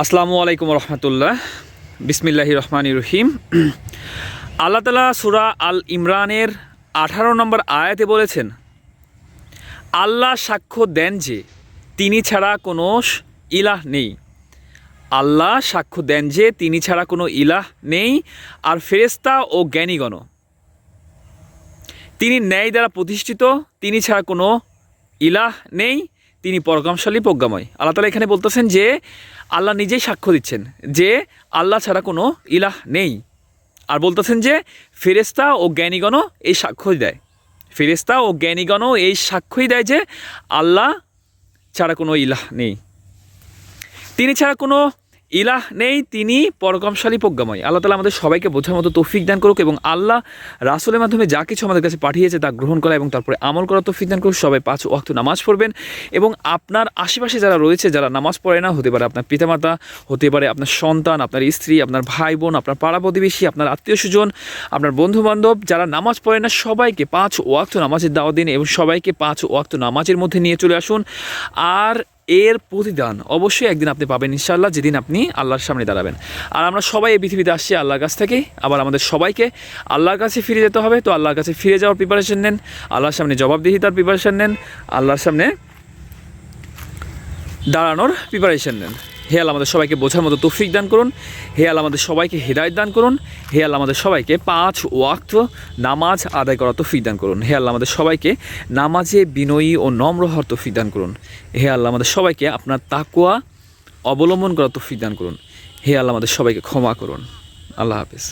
আসসালামু আলাইকুম রহমতুল্লাহ। বিসমিল্লাহ রহমান রহিম। আল্লাহ তালা সুরা আল ইমরানের আঠারো নম্বর আয়াতে বলেছেন, আল্লাহ সাক্ষ্য দেন যে তিনি ছাড়া কোনো ইলাহ নেই। আল্লাহ সাক্ষ্য দেন যে তিনি ছাড়া কোনো ইলাহ নেই আর ফেরেস্তা ও জ্ঞানীগণ তিনি ন্যায় দ্বারা প্রতিষ্ঠিত, তিনি ছাড়া কোনো ইলাহ নেই তিনি পরকামশালী প্রজ্ঞাময়। আল্লাহ তালা এখানে বলতেছেন যে, আল্লাহ নিজেই সাক্ষ্য দিচ্ছেন যে, আল্লাহ ছাড়া কোনো ইলাহ নেই। আর বলতেছেন যে ফেরেস্তা ও জ্ঞানীগণও এই সাক্ষ্যই দেয়। ফেরেস্তা ও জ্ঞানীগণও এই সাক্ষ্যই দেয় যে, আল্লাহ ছাড়া কোনো ইলাহ নেই। তিনি ছাড়া কোনো ইলাহ নেই, তিনি পরকামশালী প্রজ্ঞাময়। আল্লাহ তালা আমাদের সবাইকে বোঝার মতো তৌফিক দান করুক এবং আল্লাহ রাসুলের মাধ্যমে যা কিছু আমাদের কাছে পাঠিয়েছে তা গ্রহণ করা এবং তারপরে আমল করা তৌফিক দান করুক। সবাই পাঁচ ওয়াক্ত নামাজ পড়বেন এবং আপনার আশেপাশে যারা রয়েছে, যারা নামাজ পড়ে না, হতে পারে আপনার পিতামাতা, হতে পারে আপনার সন্তান, আপনার স্ত্রী, আপনার ভাই বোন আপনার পাড়া প্রতিবেশী, আপনার আত্মীয় স্বজন, আপনার বন্ধু বান্ধব যারা নামাজ পড়ে না, সবাইকে পাঁচ ওয়াক্ত নামাজের দাওয়া দিন এবং সবাইকে পাঁচ ওয়াক্ত নামাজের মধ্যে নিয়ে চলে আসুন। আর এর প্রতিদান অবশ্যই একদিন আপনি পাবেন ইনশাল্লাহ যেদিন আপনি আল্লাহর সামনে দাঁড়াবেন। আর আমরা সবাই এই পৃথিবীতে আসছি আল্লাহর কাছ থেকে। আবার আমাদের সবাইকে আল্লাহর কাছে ফিরে যেতে হবে। তো আল্লাহর কাছে ফিরে যাওয়ার প্রিপারেশন নেন। আল্লাহর সামনে জবাবদিহিতার প্রিপারেশন নেন। আল্লাহর সামনে দাঁড়ানোর প্রিপারেশন নেন। হে আল্লাহ আমাদের সবাইকে বোঝার মতো তৌফিক দান করুন। হে আল্লাহ আমাদের সবাইকে হেদায়ত দান করুন। হে আল্লাহ আমাদের সবাইকে পাঁচ ওয়াক্ত নামাজ আদায় করা তৌফিক দান করুন। হে আল্লাহ আমাদের সবাইকে নামাজে বিনয়ী ও নম্র হওয়ার তৌফিক দান করুন। হে আল্লাহ আমাদের সবাইকে আপনার তাকুয়া অবলম্বন করা তৌফিক দান করুন। হে আল্লাহ আমাদের সবাইকে ক্ষমা করুন। আল্লাহ হাফিজ।